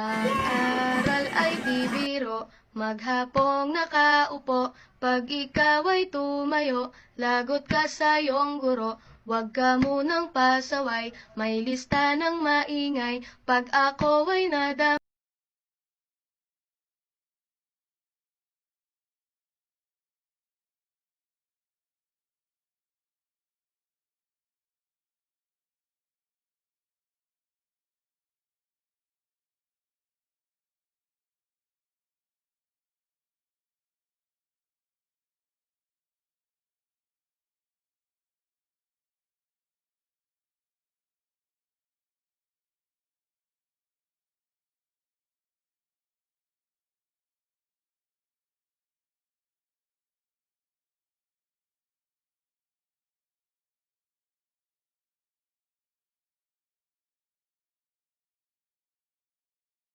Ang aral ay di biro, maghapong nakaupo, pag ikaw ay tumayo, lagot ka sa iyong guro. Huwag ka munang pasaway, may lista ng maingay, pag ako ay nadam